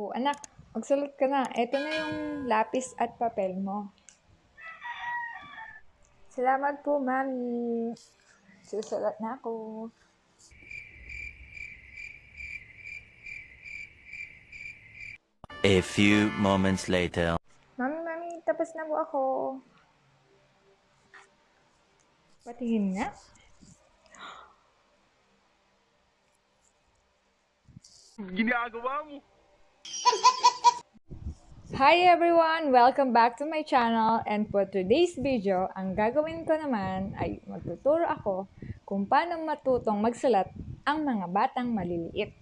Oh, anak, magsulat ka na. Ito na yung lapis at papel mo. Salamat po, Mami. Susulat na ako. A few moments later. Mami, Mami, tapos na po ako. Patingin nga. ginagawa mo? Hi everyone! Welcome back to my channel and for today's video, ang gagawin ko naman ay magtuturo ako kung paano matutong magsulat ang mga batang maliliit.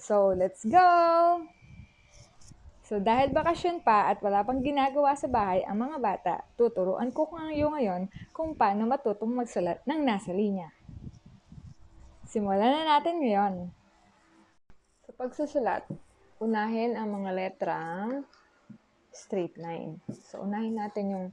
So, let's go! So, dahil bakasyon pa at wala pang ginagawa sa bahay ang mga bata, tuturuan ko kayo ngayon kung paano matutong magsulat ng nasa linya. Simulan na natin ngayon. Sa pagsusulat, unahin ang mga letrang straight line. So, unahin natin yung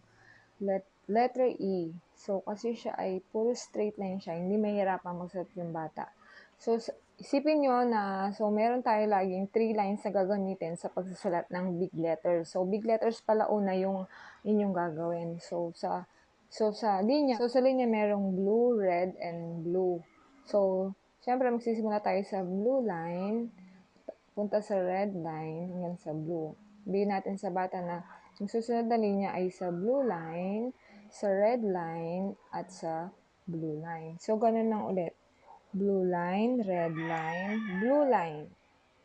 let, letter E. So, kasi siya ay puro straight line siya, hindi mahirapan magsulat yung bata. So, isipin nyo na, so, meron tayo laging three lines na gagamitin sa pagsusulat ng big letters. So, big letters pala una yung inyong gagawin. So, sa, so, sa linya, so, sa linya merong blue, red, and blue. So, syempre, magsisimula tayo sa blue line, punta sa red line hanggang sa blue. Bigyan natin sa bata na yung susunod na linya ay sa blue line, sa red line, at sa blue line. So, ganun lang ulit. Blue line, red line, blue line.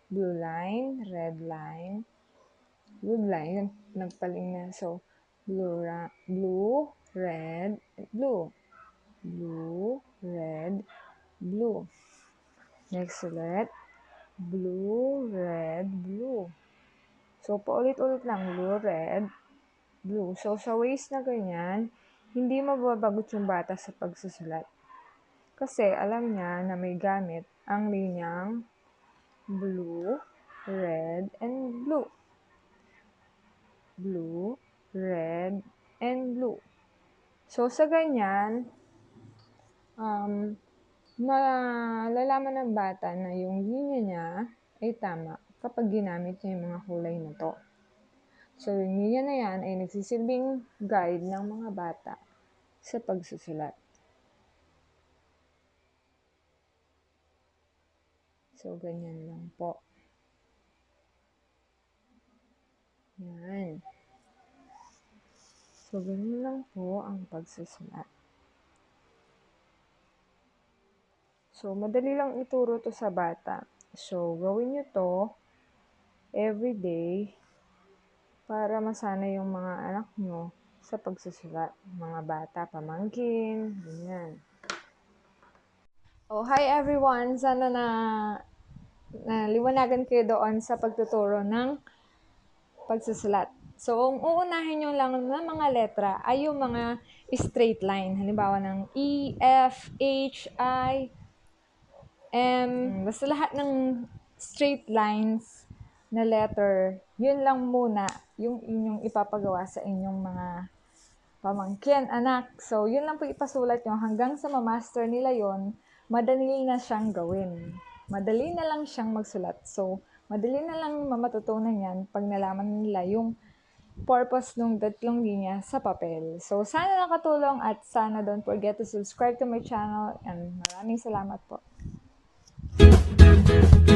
Blue line, red line, blue line. Nagpaling na. So, blue, ra- blue, red, blue. Blue, red, blue. Next ulit blue, red, blue. So, paulit-ulit lang, blue, red, blue. So, sa ways na ganyan, hindi mababagot yung bata sa pagsusulat. Kasi, alam niya na may gamit ang linyang blue, red, and blue. Blue, red, and blue. So, sa ganyan, um, malalaman ng bata na yung linya niya ay tama kapag ginamit niya yung mga kulay na to. So, yung linya na yan ay nagsisilbing guide ng mga bata sa pagsusulat. So, ganyan lang po. Yan. So, ganyan lang po ang pagsusulat. So, madali lang ituro to sa bata. So, gawin nyo to every day para masana yung mga anak nyo sa pagsusulat. Mga bata, pamangkin, ganyan. Oh, hi everyone! Sana na, na liwanagan kayo doon sa pagtuturo ng pagsusulat. So, ang uunahin nyo lang ng mga letra ay yung mga straight line. Halimbawa ng E, F, H, I, M, basta lahat ng straight lines na letter, yun lang muna yung inyong ipapagawa sa inyong mga pamangkin, anak. So, yun lang po ipasulat nyo hanggang sa ma-master nila yon madali na siyang gawin. Madali na lang siyang magsulat. So, madali na lang mamatutunan yan pag nalaman nila yung purpose ng tatlong linya sa papel. So, sana nakatulong at sana don't forget to subscribe to my channel and maraming salamat po. Thank you.